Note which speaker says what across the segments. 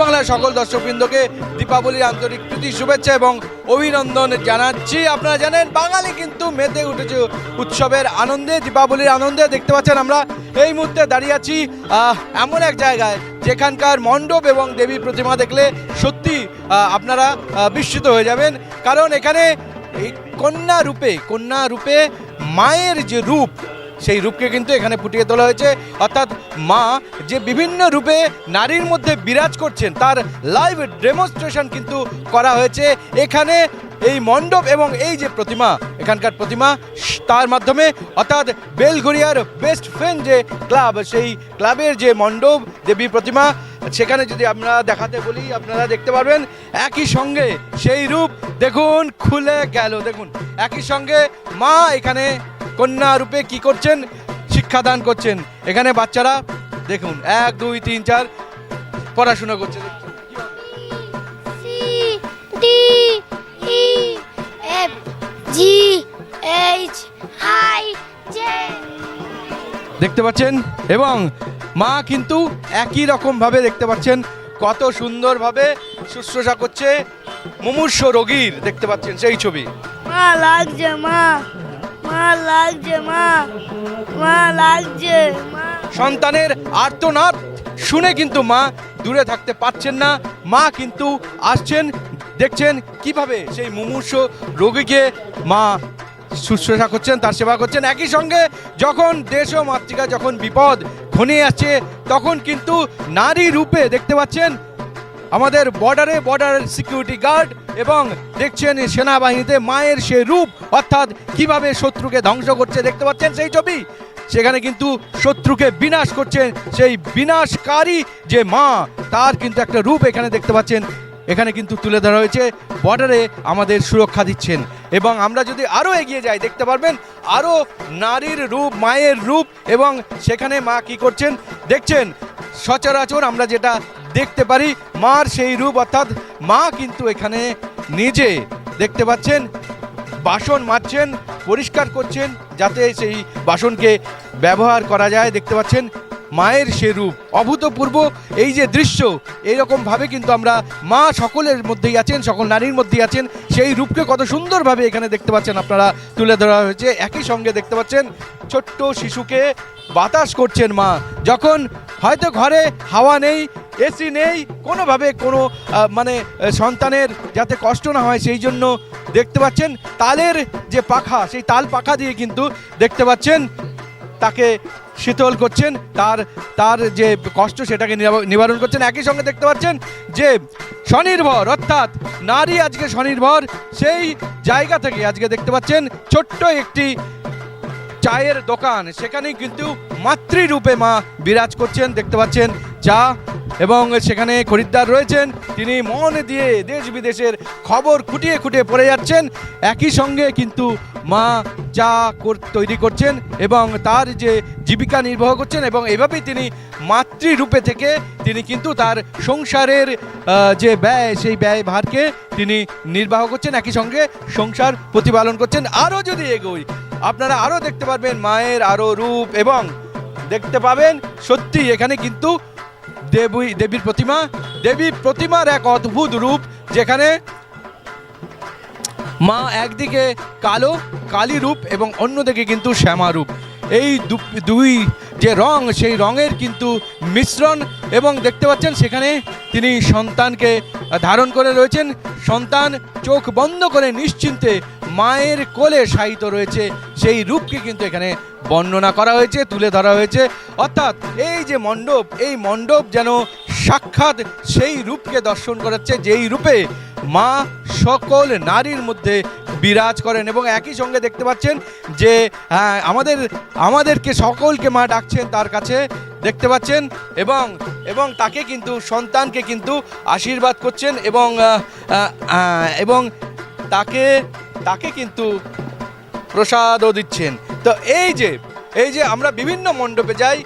Speaker 1: বাংলার সকল দর্শকবৃন্দকে দীপাবলির আন্তরিক প্রীতি, শুভেচ্ছা এবং অভিনন্দন জানাচ্ছি। আপনারা জানেন, বাঙালি কিন্তু মেতে উঠেছে উৎসবের আনন্দে, দীপাবলির আনন্দে। দেখতে পাচ্ছেন আমরা এই মুহূর্তে দাঁড়িয়ে আছি এমন এক জায়গায় যেখানকার মণ্ডপ এবং দেবী প্রতিমা দেখলে সত্যি আপনারা বিস্মিত হয়ে যাবেন। কারণ এখানে কন্যা রূপে কন্যা রূপে মায়ের যে রূপ সেই রূপকে কিন্তু এখানে ফুটিয়ে তোলা হয়েছে। অর্থাৎ মা যে বিভিন্ন রূপে নারীর মধ্যে বিরাজ করছেন, তার লাইভ ডেমনস্ট্রেশন কিন্তু করা হয়েছে। এখানে এই মণ্ডপ এবং এই যে প্রতিমা, এখানকার প্রতিমা তার মাধ্যমে, অর্থাৎ বেলঘরিয়ার বেস্ট ফ্রেন্ড যে ক্লাব সেই ক্লাবের যে মণ্ডপ, দেবী প্রতিমা, সেখানে যদি আমরা দেখাতে বলি, আপনারা দেখতে পারবেন, একই সঙ্গে সেই রূপ, দেখুন, খুলে গেল, দেখুন, একই সঙ্গে মা এখানে কন্যা রূপে কি করছেন? শিক্ষাদান করছেন। এখানে বাচ্চারা, দেখুন, এক, দুই, তিন, চার, পড়াশোনা করছে। দেখতে পাচ্ছেন? এবং মা কিন্তু একই রকমভাবে দেখতে পাচ্ছেন, কত সুন্দরভাবে শুশ্রূষা করছে। মুমূর্ষ রোগীর দেখতে পাচ্ছেন সেই ছবি।
Speaker 2: মা, লাগছে, মা। মা লাগছে, মা। মা লাগছে
Speaker 1: সন্তানের আর্তনাদ শুনে কিন্তু মা দূরে থাকতে পারছেন না। মা কিন্তু আসছেন, দেখছেন কীভাবে সেই মুমূর্ষ রোগীকে মা শুশ্রূষা করছেন, তার সেবা করছেন। একই সঙ্গে যখন দেশ ও মাতৃকা যখন বিপদ ঘনিয়ে আসছে, তখন কিন্তু নারী রূপে দেখতে পাচ্ছেন আমাদের বর্ডারে বর্ডার সিকিউরিটি গার্ড এবং দেখছেন সেনাবাহিনীতে মায়ের সে রূপ, অর্থাৎ কীভাবে শত্রুকে ধ্বংস করছে দেখতে পাচ্ছেন সেই ছবি। সেখানে কিন্তু শত্রুকে বিনাশ করছেন সেই বিনাশকারী যে মা, তার কিন্তু একটা রূপ এখানে দেখতে পাচ্ছেন। এখানে কিন্তু তুলে ধরা হয়েছে বর্ডারে আমাদের সুরক্ষা দিচ্ছেন। এবং আমরা যদি আরও এগিয়ে যাই, দেখতে পারবেন আরও নারীর রূপ, মায়ের রূপ, এবং সেখানে মা কি করছেন, দেখছেন, সচরাচর আমরা যেটা দেখতে পারি মার সেই রূপ, অর্থাৎ মা কিন্তু এখানে নিজে দেখতে পাচ্ছেন, বাসন মারছেন পরিষ্কার করছেন, যাতে সেই বাসনকে ব্যবহার করা যায়। দেখতে পাচ্ছেন মায়ের সে রূপ, অভূতপূর্ব এই যে দৃশ্য এইরকমভাবে কিন্তু আমরা মা সকলের মধ্যেই আছেন, সকল নারীর মধ্যেই আছেন, সেই রূপকে কত সুন্দরভাবে এখানে দেখতে পাচ্ছেন আপনারা তুলে ধরা হয়েছে। একই সঙ্গে দেখতে পাচ্ছেন ছোট্ট শিশুকে বাতাস করছেন মা, যখন হয়তো ঘরে হাওয়া নেই এসি নেই, কোনোভাবে কোনো মানে সন্তানের যাতে কষ্ট না হয় সেই জন্য দেখতে পাচ্ছেন তালের যে পাখা, সেই তাল পাখা দিয়ে কিন্তু দেখতে পাচ্ছেন তাকে শীতল করছেন, তার তার যে কষ্ট সেটাকে নিবারণ করছেন। একই সঙ্গে দেখতে পাচ্ছেন যে স্বনির্ভর, অর্থাৎ নারী আজকে স্বনির্ভর, সেই জায়গা থেকে আজকে দেখতে পাচ্ছেন ছোট্ট একটি চায়ের দোকান। সেখানেই কিন্তু মাতৃরূপে মা বিরাজ করছেন, দেখতে পাচ্ছেন চা এবং সেখানে খরিদ্দার রয়েছেন, তিনি মন দিয়ে দেশ বিদেশের খবর খুঁটিয়ে খুঁটিয়ে পড়ে যাচ্ছেন। একই সঙ্গে কিন্তু মা চা তৈরি করছেন এবং তার যে জীবিকা নির্বাহ করছেন এবং এভাবেই তিনি মাতৃরূপে থেকে তিনি কিন্তু তার সংসারের যে ব্যয়, সেই ব্যয় ভারকে তিনি নির্বাহ করছেন। একই সঙ্গে সংসার প্রতিপালন করছেন। আরও যদি এগোই, আপনারা আরও দেখতে পারবেন মায়ের আরও রূপ এবং দেখতে পাবেন সত্যি এখানে কিন্তু দেবী, দেবীর প্রতিমা। দেবী প্রতিমার এক অদ্ভুত রূপ, যেখানে মা একদিকে কালো, কালী রূপ এবং অন্যদিকে কিন্তু শ্যামা রূপ। এই দুই যে রং, সেই রঙের কিন্তু মিশ্রণ এবং দেখতে পাচ্ছেন, সেখানে তিনি সন্তানকে ধারণ করে রয়েছেন। সন্তান চোখ বন্ধ করে নিশ্চিন্তে মায়ের কোলে শায়িত রয়েছে সেই রূপকে কিন্তু এখানে বর্ণনা করা হয়েছে তুলে ধরা হয়েছে। অর্থাৎ এই যে মণ্ডপ এই মণ্ডপ যেন সাক্ষাৎ সেই রূপকে দর্শন করাচ্ছে যেই রূপে মা সকল নারীর মধ্যে বিরাজ করেন। এবং একই সঙ্গে দেখতে পাচ্ছেন যে আহ, আমাদের আমাদেরকে সকলকে মা ডাকছেন তার কাছে দেখতে পাচ্ছেন? এবং এবং তাকে কিন্তু সন্তানকে কিন্তু আশীর্বাদ করছেন এবং এবং তাকে তাকে কিন্তু প্রসাদও দিচ্ছেন। তো এই যে এই যে আমরা বিভিন্ন মণ্ডপে যাই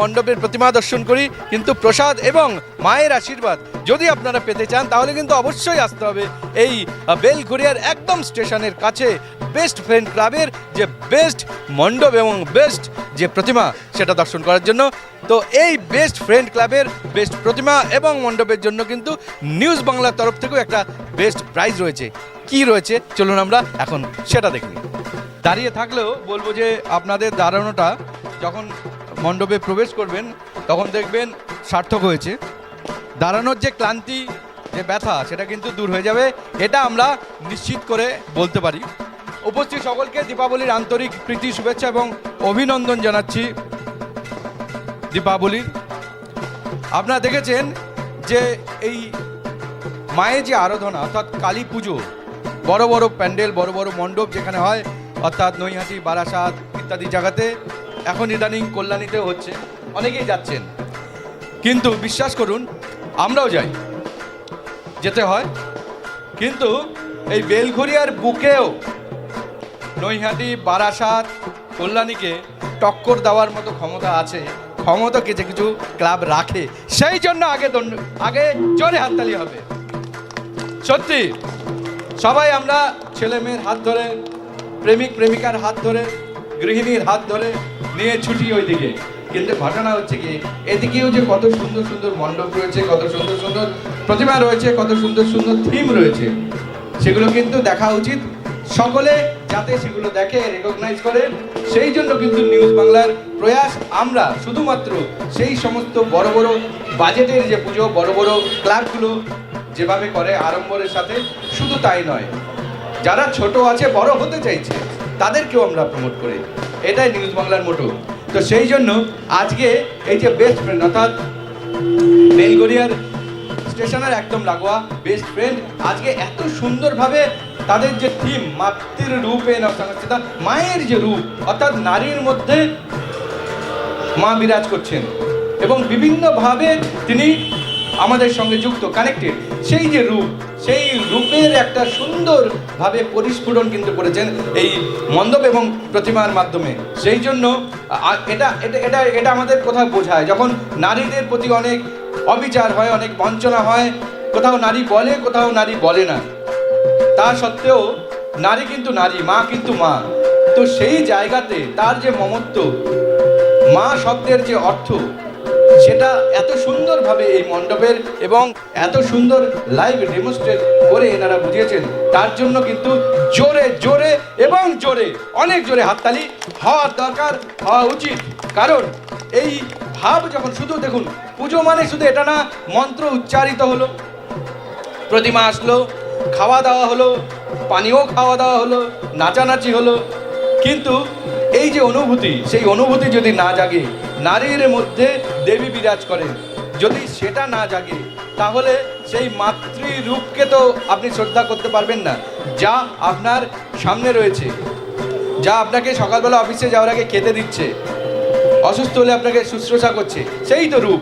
Speaker 1: মণ্ডপের প্রতিমা দর্শন করি, কিন্তু প্রসাদ এবং মায়ের আশীর্বাদ যদি আপনারা পেতে চান, তাহলে কিন্তু অবশ্যই আসতে হবে এই বেলঘরিয়ার একদম স্টেশনের কাছে বেস্ট ফ্রেন্ড ক্লাবের যে বেস্ট মণ্ডপ এবং বেস্ট যে প্রতিমা সেটা দর্শন করার জন্য। তো এই বেস্ট ফ্রেন্ড ক্লাবের বেস্ট প্রতিমা এবং মণ্ডপের জন্য কিন্তু নিউজ বাংলার তরফ থেকেও একটা বেস্ট প্রাইজ রয়েছে। কি রয়েছে? চলুন আমরা এখন সেটা দেখি দাঁড়িয়ে থাকলেও বলব যে আপনাদের দাঁড়ানোটা যখন মণ্ডপে প্রবেশ করবেন, তখন দেখবেন সার্থক হয়েছে। দাঁড়ানোর যে ক্লান্তি, যে ব্যথা, সেটা কিন্তু দূর হয়ে যাবে। এটা আমরা নিশ্চিত করে বলতে পারি। উপস্থিত সকলকে দীপাবলির আন্তরিক প্রীতি, শুভেচ্ছা এবং অভিনন্দন জানাচ্ছি দীপাবলির। আপনারা দেখেছেন যে এই মায়ের যে আরাধনা, অর্থাৎ কালী পুজো বড় বড় প্যান্ডেল, বড় বড় মণ্ডপ যেখানে হয়, অর্থাৎ নৈহাটি, বারাসাত ইত্যাদি জায়গাতে এখন ইদানিং কল্যাণীতে হচ্ছে। অনেকেই যাচ্ছেন। কিন্তু বিশ্বাস করুন, আমরাও যাই। যেতে হয়। কিন্তু এই বেলঘরিয়ার বুকেও নৈহাটি, বারাসাত, কল্যাণীকে টক্কর দেওয়ার মতো ক্ষমতা আছে, ক্ষমতা কিছু কিছু ক্লাব রাখে, সেই জন্য আগে আগে জোরে হাততালি হবে। সত্যি সবাই আমরা ছেলে মেয়ের হাত ধরে, প্রেমিক, প্রেমিকার হাত ধরে, গৃহিণীর হাত ধরে নিয়ে ছুটি ওইদিকে। কিন্তু ঘটনা হচ্ছে কি, এদিকেও যে কত সুন্দর সুন্দর মণ্ডপ রয়েছে, কত সুন্দর সুন্দর প্রতিমা রয়েছে, কত সুন্দর সুন্দর থিম রয়েছে, সেগুলো কিন্তু দেখা উচিত। সকলে যাতে সেগুলো দেখে রেকগনাইজ করে, সেই জন্য কিন্তু নিউজ বাংলার প্রয়াস আমরা শুধুমাত্র সেই সমস্ত বড় বড় বাজেটের যে পুজো, বড় বড় ক্লাবগুলো যেভাবে করে আড়ম্বরের সাথে, শুধু তাই নয়, যারা ছোট আছে, বড় হতে চাইছে, তাদেরকেও আমরা প্রমোট করি। এটাই নিউজ বাংলার মোটো তো সেই জন্য আজকে এই যে বেস্ট ফ্রেন্ড অর্থাৎ বেলগড়িয়ার স্টেশনের একদম লাগোয়া বেস্ট ফ্রেন্ড আজকে এত সুন্দরভাবে তাদের যে থিম মাতৃ রূপে নবসংস্থিতা মায়ের যে রূপ, অর্থাৎ নারীর মধ্যে মা বিরাজ করছেন। এবং বিভিন্নভাবে তিনি আমাদের সঙ্গে যুক্ত কানেক্টেড সেই যে রূপ, সেই রূপের একটা সুন্দরভাবে পরিস্ফুটন কিন্তু করেছেন এই মণ্ডপ এবং প্রতিমার মাধ্যমে। সেই জন্য এটা এটা এটা এটা আমাদের কোথাও বোঝায়। যখন নারীদের প্রতি অনেক অবিচার হয়, অনেক বঞ্চনা হয়, কোথাও নারী বলে, কোথাও নারী বলে না। তা সত্ত্বেও, নারী কিন্তু নারী, মা কিন্তু মা। তো সেই জায়গাতে তার যে মমত্ব, মা শব্দের যে অর্থ সেটা এত সুন্দরভাবে এই মণ্ডপের এবং এত সুন্দর লাইভ ডেমনস্ট্রেট করে এনারা বুঝিয়েছেন। তার জন্য কিন্তু জোরে জোরে এবং জোরে, অনেক জোরে হাততালি হওয়ার দরকার, হওয়া উচিত। কারণ এই ভাব যখন শুধু দেখুন, পুজো মানে শুধু এটা না, মন্ত্র উচ্চারিত হলো, প্রতিমা আসলো, খাওয়া দাওয়া হলো, পানীয় খাওয়া দাওয়া হলো, নাচানাচি হলো। কিন্তু এই যে অনুভূতি, সেই অনুভূতি যদি না জাগে, নারীর মধ্যে দেবী বিরাজ করেন। যদি সেটা না জাগে, তাহলে সেই মাতৃরূপকে তো আপনি শ্রদ্ধা করতে পারবেন না। যা আপনার সামনে রয়েছে, যা আপনাকে সকালবেলা অফিসে যাওয়ার আগে খেতে দিচ্ছে, অসুস্থ হলে আপনাকে শুশ্রূষা করছে, সেই তো রূপ,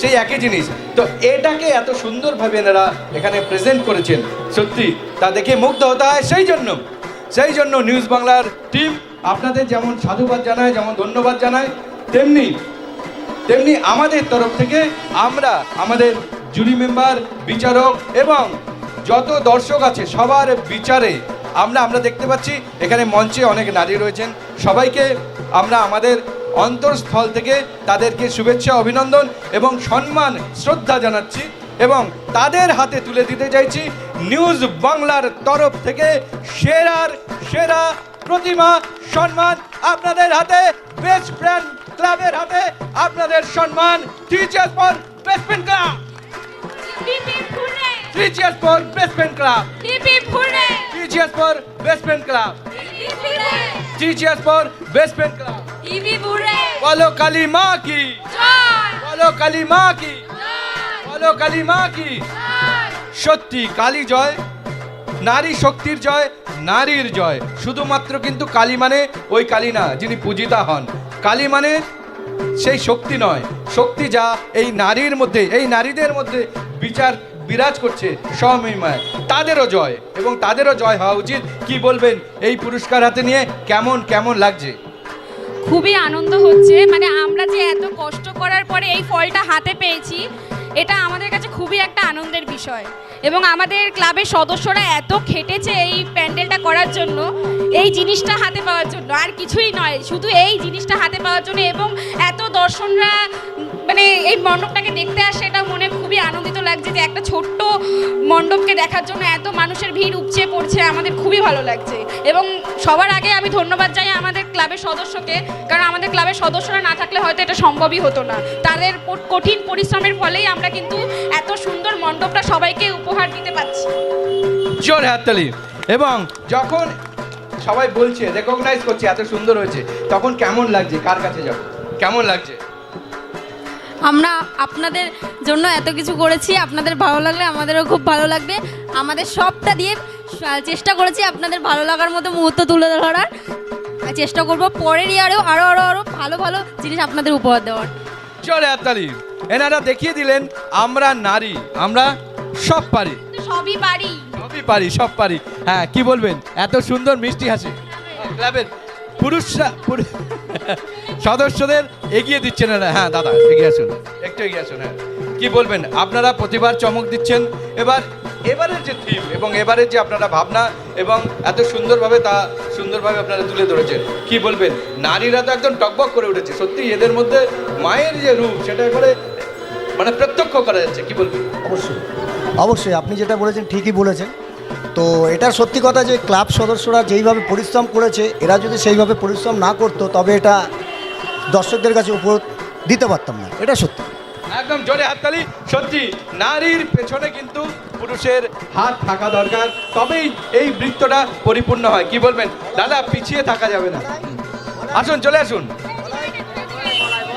Speaker 1: সেই একই জিনিস। তো এটাকে এত সুন্দরভাবে এনারা এখানে প্রেজেন্ট করেছেন, সত্যি, তা দেখে মুগ্ধ হতে হয় সেই জন্য। সেই জন্য নিউজ বাংলার টিম আপনাদের যেমন সাধুবাদ জানায়, যেমন ধন্যবাদ জানায়, তেমনি তেমনি আমাদের তরফ থেকে আমরা আমাদের জুরি মেম্বার বিচারক এবং যত দর্শক আছে সবার বিচারে আমরা আমরা দেখতে পাচ্ছি এখানে মঞ্চে অনেক নারী রয়েছেন। সবাইকে আমরা আমাদের অন্তরস্থল থেকে তাদেরকে শুভেচ্ছা, অভিনন্দন এবং সম্মান, শ্রদ্ধা জানাচ্ছি এবং তাদের হাতে তুলে দিতে চাইছি নিউজ বাংলার তরফ থেকে সেরার সেরা প্রতিমা, সম্মান আপনাদের হাতে। বেস্ট ফ্রেন্ড ক্লাবের হাতে আপনাদের সম্মান teachers for basement club three for basement club three for basement club three for basement club বলো কালী মা কি?
Speaker 3: জয়।
Speaker 1: বলো কালী মা কি?
Speaker 3: জয়।
Speaker 1: বলো কালী মা কি?
Speaker 3: জয়।
Speaker 1: সত্যি কালী জয় নারী শক্তির জয় নারীর জয়। শুধুমাত্র কিন্তু কালী মানে ওই কালী না যিনি পূজিতা হন। কালী মানে সেই শক্তি নয়। শক্তি যা এই নারীর মধ্যে, এই নারীদের মধ্যে বিচার বিরাজ করছে স্বমহিমায়। তাদেরও জয় এবং তাদেরও জয় হওয়া উচিত। কি বলবেন এই পুরস্কার হাতে নিয়ে? কেমন কেমন লাগছে?
Speaker 3: খুবই আনন্দ হচ্ছে। মানে আমরা যে এত কষ্ট করার পরে এই ফলটা হাতে পেয়েছি, এটা আমাদের কাছে খুবই একটা আনন্দের বিষয়। এবং আমাদের ক্লাবের সদস্যরা এত খেটেছে এই প্যান্ডেলটা করার জন্য, এই জিনিসটা হাতে পাওয়ার জন্য। আর কিছুই নয়, শুধু এই জিনিসটা হাতে পাওয়ার জন্য এবং এত দর্শনরা মানে এই মণ্ডপটাকে দেখতে আসে, এটা খুবই আনন্দিত লাগছে যে একটা ছোট্ট মণ্ডপকে দেখার জন্য এত মানুষের ভিড় উপচে পড়ছে, আমাদের খুবই ভালো লাগছে। এবং সবার আগে আমি ধন্যবাদ চাই আমাদের ক্লাবের সদস্যকে, কারণ আমাদের ক্লাবের সদস্যরা না থাকলে হয়তো এটা সম্ভবই হতো না। তাদের কঠিন পরিশ্রমের ফলেই আমরা কিন্তু এত সুন্দর মণ্ডপটা সবাইকে উপহার দিতে পারছি।
Speaker 1: জোর হাততালি। এবং যখন সবাই বলছে রেকগনাইজ করছে এত সুন্দর হয়েছে, তখন কেমন লাগছে? কার কাছে যাব? কেমন লাগছে?
Speaker 4: আমরা আপনাদের জন্য এত কিছু করেছি আপনাদের ভালো লাগলে আমাদেরও খুব ভালো লাগবে। আমাদের সবটা দিয়ে চেষ্টা করেছি আপনাদের ভালো লাগার মতো মুহূর্ত তুলে ধরার। আর চেষ্টা করব পরের ইয়ারেও আরও আরও আরও ভালো ভালো জিনিস আপনাদের উপহার দেওয়ার।
Speaker 1: চলে হাততালি এনারা দেখিয়ে দিলেন আমরা নারী আমরা সব পারি।
Speaker 3: সবই পারি।
Speaker 1: সবই পারি সব পারি। হ্যাঁ কি বলবেন? এত সুন্দর মিষ্টি হাসি। ক্লাবের পুরুষরা পুরু- সদস্যদের এগিয়ে দিচ্ছেন হ্যাঁ দাদা, এগিয়ে আসুন। একটু এগিয়ে আসুন হ্যাঁ। কি বলবেন? আপনারা প্রতিবার চমক দিচ্ছেন। এবার, এবারের যে থিম এবং এবারের যে আপনারা ভাবনা এবং এত সুন্দরভাবে তা সুন্দরভাবে আপনারা তুলে ধরেছেন, কি বলবেন? নারীরা তো একদম টকবক করে উঠেছে। সত্যি এদের মধ্যে মায়ের যে রূপ, সেটা এবারে মানে প্রত্যক্ষ করা যাচ্ছে। কি বলবেন?
Speaker 5: অবশ্যই অবশ্যই। আপনি যেটা বলেছেন, ঠিকই বলেছেন। তো এটা সত্যি কথা যে ক্লাব সদস্যরা যেইভাবে পরিশ্রম করেছে, এরা যদি সেইভাবে পরিশ্রম না করতো, তবে এটা দর্শকদের কাছে উপর দিতে পারতাম না। এটা সত্যি।
Speaker 1: একদম জোরে হাততালি। সত্যি নারীর পেছনে কিন্তু পুরুষের হাত থাকা দরকার। তবেই এই বৃত্তটা পরিপূর্ণ হয়। কি বলবেন? দাদা পিছিয়ে থাকা যাবে না। আসুন চলে আসুন।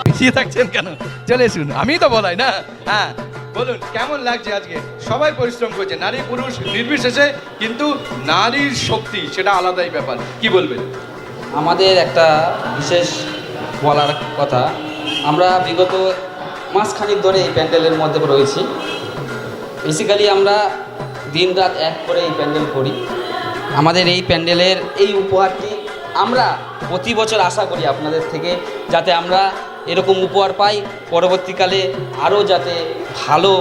Speaker 1: পিছিয়ে থাকছেন কেন? চলে আসুন। আমি তো বলাই না। হ্যাঁ বলুন কেমন লাগছে আজকে? সবাই পরিশ্রম করছে। নারী পুরুষ নির্বিশেষে কিন্তু নারীর শক্তি সেটা আলাদাই ব্যাপার। কি বলবেন?
Speaker 6: আমাদের একটা বিশেষ বলার কথা, আমরা বিগত মাসখানিক ধরে এই প্যান্ডেলের মধ্যে রয়েছি। বেসিক্যালি আমরা দিন রাত এক করে এই প্যান্ডেল করি। আমাদের এই প্যান্ডেলের এই উপহারটি আমরা প্রতি বছর আশা করি আপনাদের থেকে, যাতে আমরা এরকম উপহার পাই। পরবর্তীকালে আরও যাতে ভালো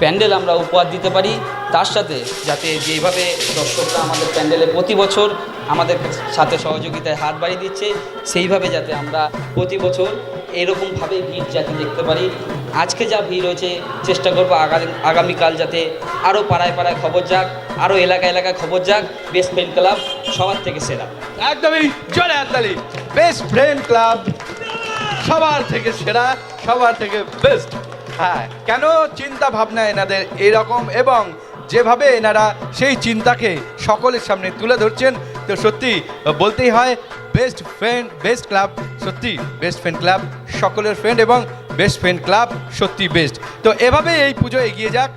Speaker 6: প্যান্ডেল আমরা উপহার দিতে পারি। তার সাথে যাতে যেভাবে দর্শকরা আমাদের প্যান্ডেলে প্রতি বছর আমাদের সাথে সহযোগিতায় হাত বাড়িয়ে দিচ্ছে, সেইভাবে যাতে আমরা প্রতি বছর এরকমভাবে ভিড় যাতে দেখতে পারি। আজকে যা ভিড় হয়েছে, চেষ্টা করব আগামী আগামীকাল যাতে আরও পাড়ায় পাড়ায় খবর যাক, আরও এলাকা এলাকায় খবর যাক বেস্ট ফ্রেন্ড ক্লাব সবার থেকে সেরা।
Speaker 1: একদমই জোরে হাততালি বেস্ট ফ্রেন্ড ক্লাব সবার থেকে সেরা, সবার থেকে বেস্ট হ্যাঁ কেন চিন্তা ভাবনা এনাদের এরকম এবং যেভাবে এনারা সেই চিন্তাকে সকলের সামনে তুলে ধরছেন, তো সত্যি বলতেই হয় বেস্ট ফ্রেন্ড বেস্ট ক্লাব সত্যি বেস্ট ফ্রেন্ড ক্লাব সকলের ফ্রেন্ড এবং বেস্ট ফ্রেন্ড ক্লাব সত্যি বেস্ট তো এভাবে এই পুজো এগিয়ে যাক।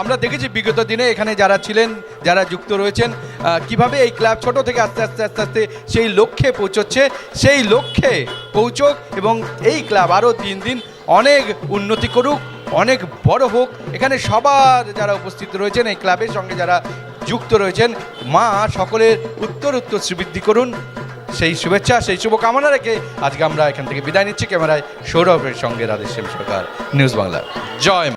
Speaker 1: আমরা দেখেছি বিগত দিনে এখানে যারা ছিলেন, যারা যুক্ত রয়েছেন কীভাবে এই ক্লাব ছোট থেকে আস্তে আস্তে আস্তে আস্তে সেই লক্ষ্যে পৌঁছচ্ছে, সেই লক্ষ্যে পৌঁছক এবং এই ক্লাব আরও দিন দিন অনেক উন্নতি করুক। অনেক বড় হোক, এখানে সবার যারা উপস্থিত রয়েছেন, এই ক্লাবের সঙ্গে যারা যুক্ত রয়েছেন, মা সকলের উত্তর উত্তর শ্রীবৃদ্ধি করুন। সেই শুভেচ্ছা, সেই শুভকামনা রেখে আজকে আমরা এখান থেকে বিদায় নিচ্ছি। ক্যামেরায় সৌরভের সঙ্গে রাধেশ্যাম সরকার, নিউজ বাংলা। জয়